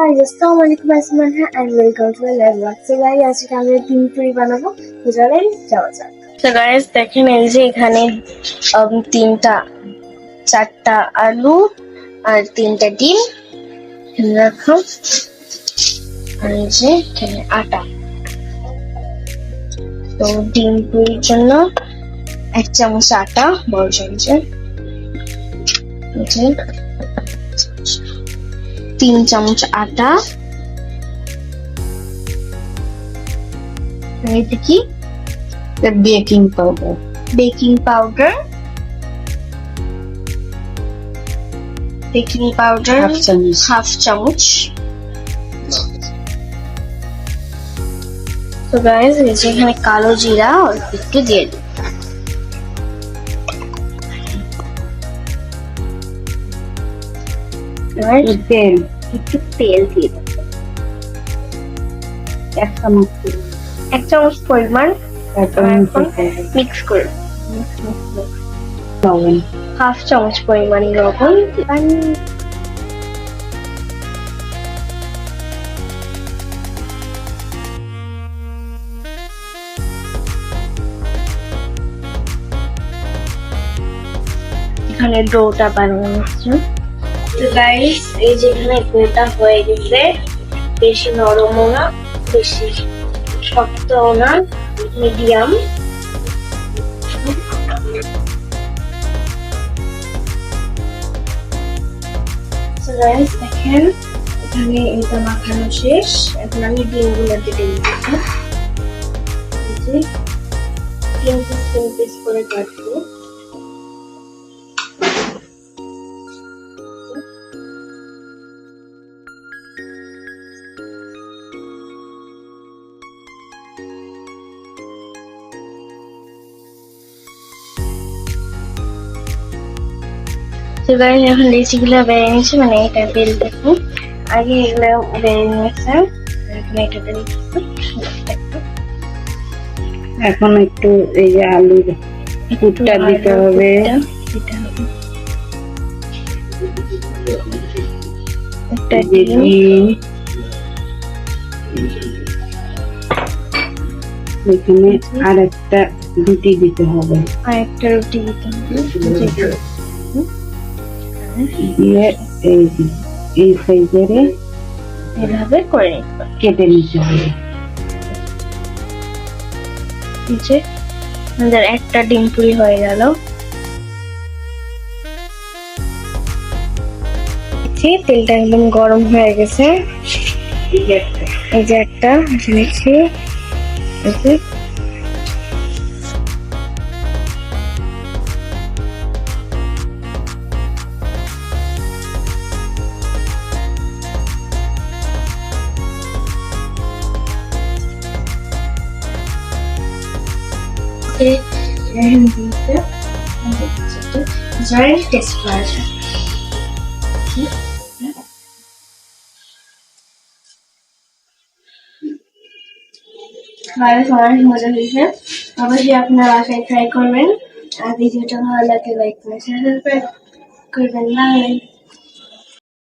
High আসসালামু আলাইকুম আসমান হ্যাঁ and welcome to my live blog so guys আজকে আমি ডিম পুরি বানাবো। তো চলেন যাওয়া যাক। তো গাইস দেখেন এই যে এখানে তিনটা, চারটা আলু আর তিনটা ডিম। রাখো। আর এই যে এখানে আটা। তো ডিম পুরির জন্য এক চামচ আটা, বড় চামচের। তিন চামচ আটা আর এটা কি baking powder baking powder baking powder half চামচ হাফ চামচ তো গাইস এই যে এখানে কালো জিরা অল্প একটু দিয়ে দিই এবার তেল একটু তেল দিয়ে এক চামচ এক চামচ পরিমাণ মিক্স করে লবণ। হাফ চামচ পরিমাণ লবণ। এখানে ডোটা বানানো নিচ্ছি গাইস এই যেখানে ডোটা হয়ে গেছে বেশি নরমও না বেশি শক্তও না মিডিয়াম guys, দেখেন এখানে এটা মাখানো শেষ। এখন আমি ডিমগুলো কেটে নিচ্ছি। তিন পিস তিন পিস করে কাটবো। তো গাইস এখন লিচিগুলো বেড়ে নিয়েছে মানে এটা বেল দেখুন। আগে এগুলো বেড়ে নিয়েছে। এখন দিচ্ছি এখন একটু এই যে আলুর পুরটা দিতে হবে। দিতে হবে। একটা ডিম। এখানে আর একটা রুটি দিতে হবে। আর একটা রুটি দিতে হবে। দিয়ে এই এই সাইজের এভাবে করে নিতে কেটে নিতে হবে। যে আমাদের একটা ডিম পুরি হয়ে গেল। তেলটা একদম গরম হয়ে গেছে। এই যে একটা। এই এই যে জয়েন্ট টেস্ট করা যায় ভালো অনেক মজা হয়েছে। অবশ্যই আপনারা বাসায় ট্রাই করবেন। আর ভিডিওটা ভালো লাগে লাইক করে করবেন। বাই।